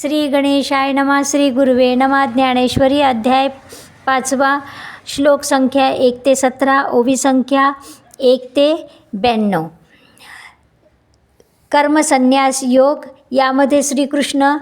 श्री गणेशाय नमा श्री गुरुवे नमा ज्ञानेश्वरी अध्याय पाचवा श्लोक संख्या एक ते सतरा ओवी संख्या एक ते ब्याण्णव. कर्मसन्यास योग यामध्ये श्रीकृष्ण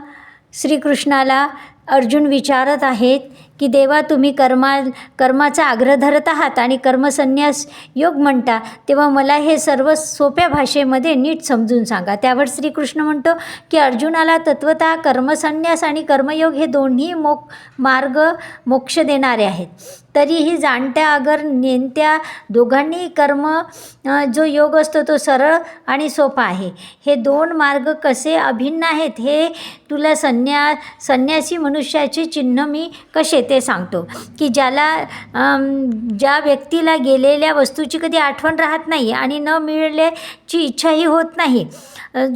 श्रीकृष्णाला अर्जुन विचारत आहेत की देवा तुम्ही कर्मा कर्माचा आग्रह धरत आहात आणि कर्मसन्यास योग म्हणता तेव्हा मला हे सर्व सोप्या भाषेमध्ये नीट समजून सांगा. त्यावर श्रीकृष्ण म्हणतो की अर्जुनाला तत्वत कर्मसन्यास आणि कर्मयोग हे दोन्ही मोक मार्ग मोक्ष देणारे आहेत. तरीही जाणत्या अगर नेणत्या दोघांनी कर्म जो योग असतो तो सरळ आणि सोपा आहे. हे दोन मार्ग कसे अभिन्न आहेत हे तुला संन्या संन्यासी मनुष्याचे चिन्ह मी कसे ते सांगतो की ज्याला ज्या व्यक्तीला गेलेल्या वस्तूची कधी आठवण राहत नाही आणि न मिळल्याची इच्छाही होत नाही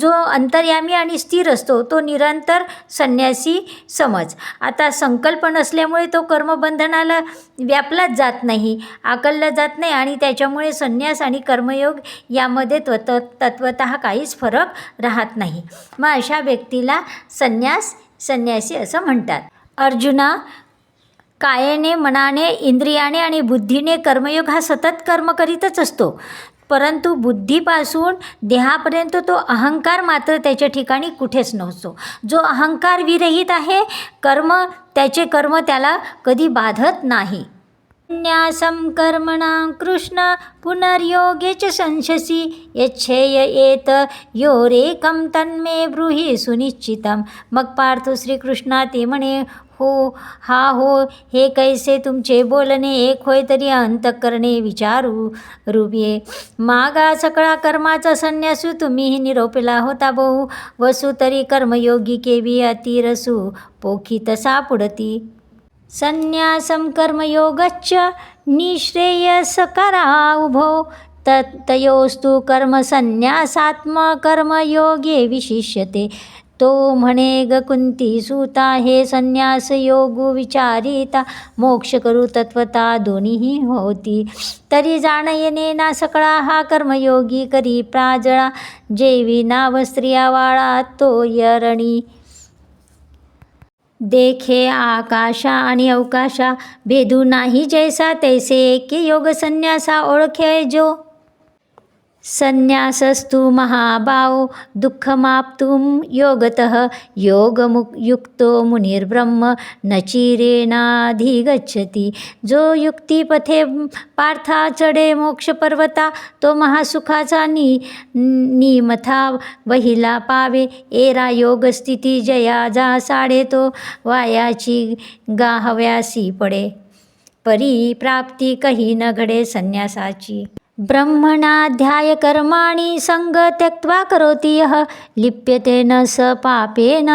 जो अंतर्यामी आणि स्थिर असतो तो निरंतर संन्यासी समज. आता संकल्प नसल्यामुळे तो कर्मबंधनाला व्यापलाच जात नाही आकलला जात नाही आणि त्याच्यामुळे संन्यास आणि कर्मयोग यामध्ये त्वत तत्वत काहीच फरक राहत नाही. मग अशा व्यक्तीला संन्यास संन्यासी असं म्हणतात. अर्जुना कायेने मनाने इंद्रियाने आणि बुद्धीने कर्मयोग हा सतत कर्म करीतच असतो. परंतु बुद्धीपासून देहापर्यंत तो अहंकार मात्र त्याच्या ठिकाणी कुठेच नसतो जो अहंकार विरहित आहे कर्म त्याचे कर्म त्याला कधी बाधत नाही. न्यासं कर्मणा कृष्ण पुनर्योगे च संशसि यच्छेय एत योरेकं तन्मे ब्रूही सुनिश्चितं मग पार्थ श्रीकृष्णा ते म्हणे हो हा हो हे कैसे तुमचे बोलणे एक होय तरी अंतकरणे विचारू रूपये मागा सकळा कर्माचा संन्यासू तुम्हीही निरोपला होता बहु. वसू तरी कर्मयोगी केवी अतिरसू पोखी तसा पुढती. संन्यासं कर्मयोगच्च निःश्रेयसकरा उभो तत् तयोस्तु कर्मसन्न्यासात्मकर्मयोगे विशिष्यते. तो म्हणे ग कुंती सुता हे संन्यास योग विचारिता मोक्ष करू तत्वता दोन्हीही होती. तरी जाण येणे ना सकळा हा कर्मयोगी करी प्राजळा जेवी नाव स्त्रिया वाळा तो यरणी. देखे आकाशा आणि अवकाशा भेदू नाही जैसा तैसे एके योग संन्यासा ओळखे जो संन्यासस्तु महाबाहो दुःखमाप्तुं योगतः योगमु युक्तो मुनिर्ब्रह्म न चिरेणाधिगच्छति। जो युक्तिपथे पार्था चढे मोक्षपर्वता तो महासुखाचा नि निमथा वहिला पावे। एरा योगस्थिती जया जा साडे तो वायाची गाहव्यासी पडे। परी प्राप्ती कही न घडे संन्यासाची। ब्रह्मणाध्याय कर्माणि संग त्यक्त्वा करोति यः। लिप्यते न स पापेन।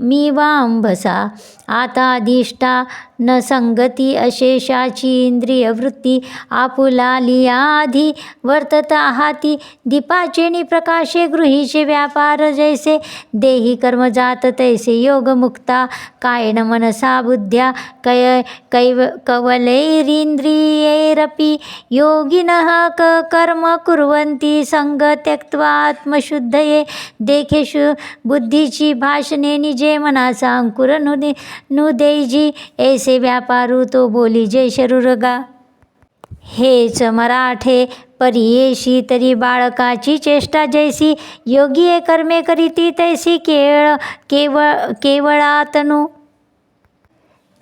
मी वांभसा आता आतादिष्टा न संगती अशेषाची इंद्रिय वृत्ती आपुला लियाधी वर्तत आहाती। दीपाचे प्रकाशे गृहीचे व्यापार जैसे। देही कर्म जात तैसे योगमुक्ता कायन मनसा बुद्ध्या कय कैव कवलैरिंद्रियैरपि योगिनः क कर्म कुर्वन्ति संग त्यक्त्वा आत्मशुद्धये। देखेषु बुद्धीची भाषणे निजे मनाचा अंकुर नु दे नु देजी ऐसे व्यापारू तो बोली जय शरुरगा. हेच मराठे परियेशी तरी बाळकाची चेष्टा जैसी योगी कर्मे करीती तैसी केळ केवळ केवळातनु.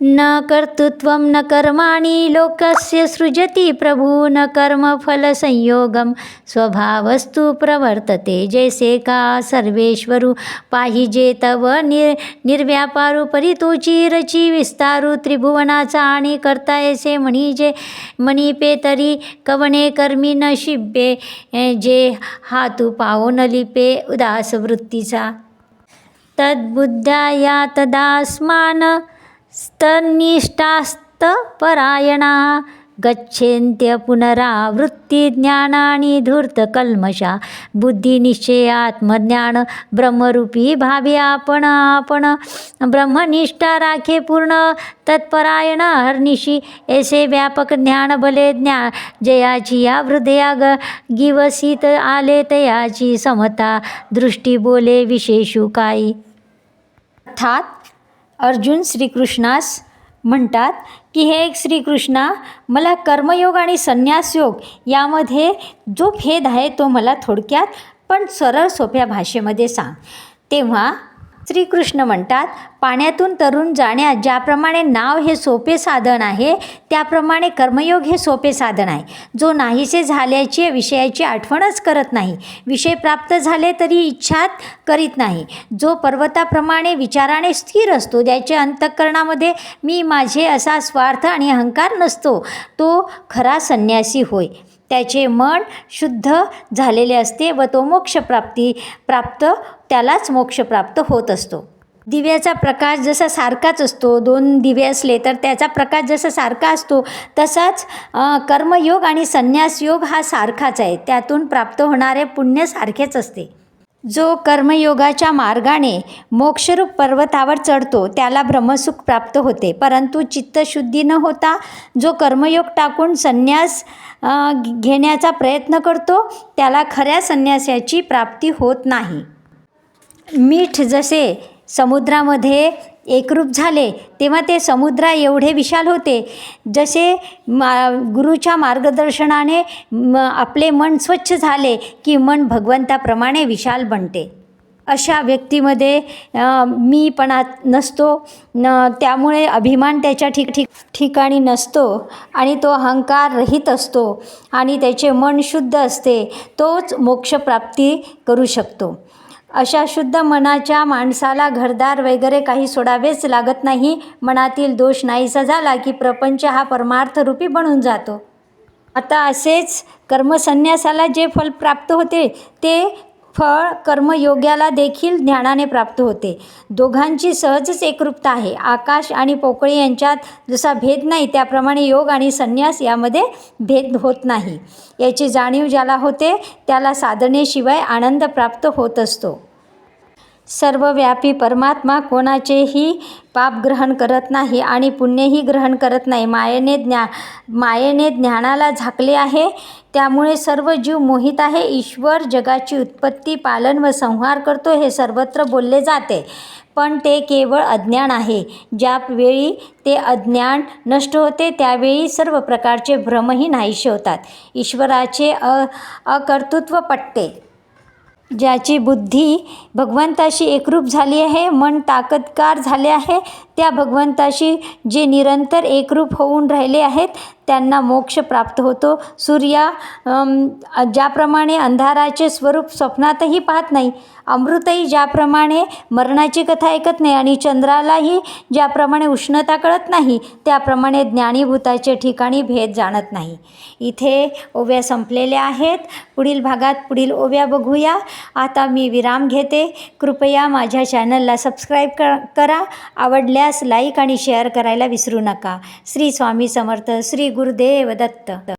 न कर्तृत्वं न कर्माणि लोकस्य सृजति प्रभु न कर्मफलसंयोगं स्वभावस्तु प्रवर्तते जैसे का सर्वेश्वरू पाहिजे तव निर निर्व्यापारू परितोची रची विस्तारू त्रिभुवनाचा आणि करता ऐसे म्हणीजे मणिपे तरी कवणे कर्मी न शिब्बे जे हातू पाहो न लिपे उदास वृत्तीचा। तद्बुद्ध्या या तदास्मान स्तनिष्ठास्तपरायणा गच्छेन्त्य पुनरावृत्तिज्ञानानि धूर्तकल्मषा धूर्त बुद्धिनिश्चयात्मज्ञान ब्रह्मरूपी भावी आपण आपण ब्रह्मनिष्ठा राखे पूर्ण तत्परायण हरनिशी ऐसे व्यापक ज्ञान भले ज्ञा जयाची या हृदया ग गिवसित आले तयाची समता दृष्टी बोले विशेषू काही अर्थात अर्जुन श्रीकृष्णास म्हणतात की हे एक श्रीकृष्णा मला कर्मयोग आणि संन्यासयोग यामध्ये जो भेद आहे तो मला थोडक्यात पण सरळ सोप्या भाषेमध्ये सांग. तेव्हा श्रीकृष्ण म्हणतात पाण्यातून तरुण जाण्यात ज्याप्रमाणे नाव हे सोपे साधन आहे त्याप्रमाणे कर्मयोग हे सोपे साधन आहे. जो नाहीसे झाल्याची विषयाची आठवणच करत नाही विषय प्राप्त झाले तरी इच्छात करीत नाही. जो पर्वताप्रमाणे विचाराने स्थिर असतो ज्याचे अंतःकरणामध्ये मी माझे असा स्वार्थ आणि अहंकार नसतो तो खरा संन्यासी होय. त्याचे मन शुद्ध झालेले असते व तो मोक्षप्राप्ती प्राप्त त्यालाच मोक्ष प्राप्त होत असतो. दिव्याचा प्रकाश जसा सारखाच असतो दोन दिवे असले तर त्याचा प्रकाश जसा सारखा असतो तसाच कर्मयोग आणि संन्यासयोग हा सारखाच आहे. त्यातून प्राप्त होणारे पुण्य सारखेच असते. जो कर्मयोगाच्या मार्गाने मोक्षरूप पर्वतावर चढतो त्याला ब्रह्मसुख प्राप्त होते. परंतु चित्तशुद्धी न होता जो कर्मयोग टाकून संन्यास घेण्याचा प्रयत्न करतो त्याला खऱ्या संन्यासाची प्राप्ती होत नाही. मीठ जसे समुद्रामध्ये एकरूप झाले तेव्हा ते समुद्रा एवढे विशाल होते जसे मा गुरुच्या मार्गदर्शनाने म आपले मन स्वच्छ झाले की मन भगवंताप्रमाणे विशाल बनते. अशा व्यक्तीमध्ये मीपणा नसतो न त्यामुळे अभिमान त्याच्या ठिक ठिक ठिकाणी नसतो आणि तो अहंकार रहित असतो आणि त्याचे मन शुद्ध असते तोच मोक्षप्राप्ती करू शकतो. अशा शुद्ध मनाच्या माणसाला घरदार वगैरे काही सोडावेच लागत नाही. मनातील दोष नाहीसा झाला की प्रपंच हा परमार्थरूपी बनून जातो. आता असेच कर्मसन्यासाला जे फल प्राप्त होते ते फळ कर्मयोग्याला देखील ज्ञानाने प्राप्त होते. दोघांची सहजच एकरूपता आहे. आकाश आणि पोकळी यांच्यात जसा भेद नाही त्याप्रमाणे योग आणि संन्यास यामध्ये भेद होत नाही. याची जाणीव ज्याला होते त्याला साधनेशिवाय आनंद प्राप्त होत असतो. सर्वव्यापी परमात्मा कोणाचेही पाप ग्रहण करत नाही आणि पुण्यही ग्रहण करत नाही. मायेने ज्ञा मायेने ज्ञानाला झाकले आहे. त्यामुळे सर्व जीव मोहित आहे. ईश्वर जगाची उत्पत्ती पालन व संहार करतो हे सर्वत्र बोलले जाते. पण ते केवळ अज्ञान आहे. ज्यावेळी ते अज्ञान नष्ट होते त्यावेळी सर्व प्रकारचे भ्रमही नाहीसे होतात. ईश्वराचे अ अकर्तृत्व पटते. ज्याची बुद्धी भगवंताशी एकरूप झाली आहे मन ताकदकार झाले आहे त्या भगवंताशी जे निरंतर एकरूप होऊन राहिले आहेत त्यांना मोक्ष प्राप्त होतो. सूर्या ज्याप्रमाणे अंधाराचे स्वरूप स्वप्नातही पाहत नाही अमृतही ज्याप्रमाणे मरणाची कथा ऐकत नाही आणि चंद्रालाही ज्याप्रमाणे उष्णता कळत नाही त्याप्रमाणे ज्ञानीभूताचे ठिकाणी भेद जाणत नाही. इथे ओव्या संपलेल्या आहेत. पुढील भागात पुढील ओव्या बघूया. आता मी विराम घेते. कृपया माझ्या चॅनलला सबस्क्राईब क करा. आवडल्यास लाईक आणि शेअर करायला विसरू नका. श्री स्वामी समर्थ श्री गुरुदेव दत्त.